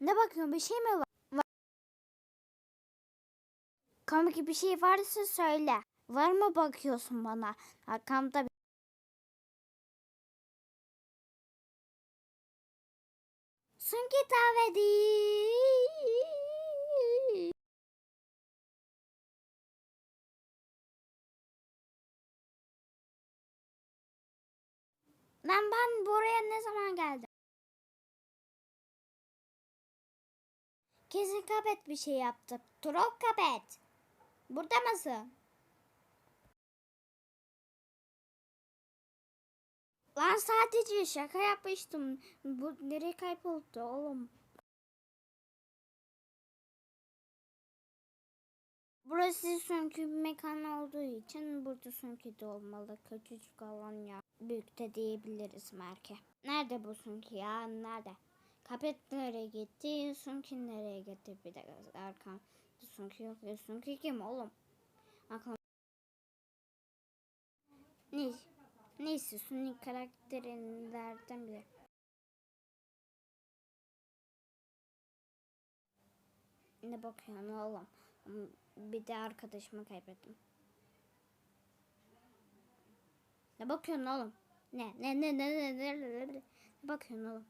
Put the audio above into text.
Ne bakıyorsun? Bir şey mi var? var? Komik bir şey varsa söyle. Var mı bakıyorsun bana? Arkamda bir... Sunki daveti. Lan ben buraya ne zaman geldim? Kesin kapet bir şey yaptı. Troll kapet. Burada mısın? Lan sadece şaka yapmıştım. Bu nereye kayboldu oğlum? Burası sünkü bir mekan olduğu için burada sünkü de olmalı. Küçücük alan ya. Büyük de diyebiliriz Merke. Nerede bu sünkü ya? Nerede? Kapet nereye gitti? Sünkü nereye gitti? Bir dakika arkam. Sünkü yok. ya. Sünkü kim oğlum? Arkam. Ne? Neyse Sonic karakterlerden biri. Ne bakıyorsun oğlum? Bir de arkadaşımı kaybettim. Ne bakıyorsun oğlum? Ne ne ne ne ne ne ne ne bakıyorsun oğlum?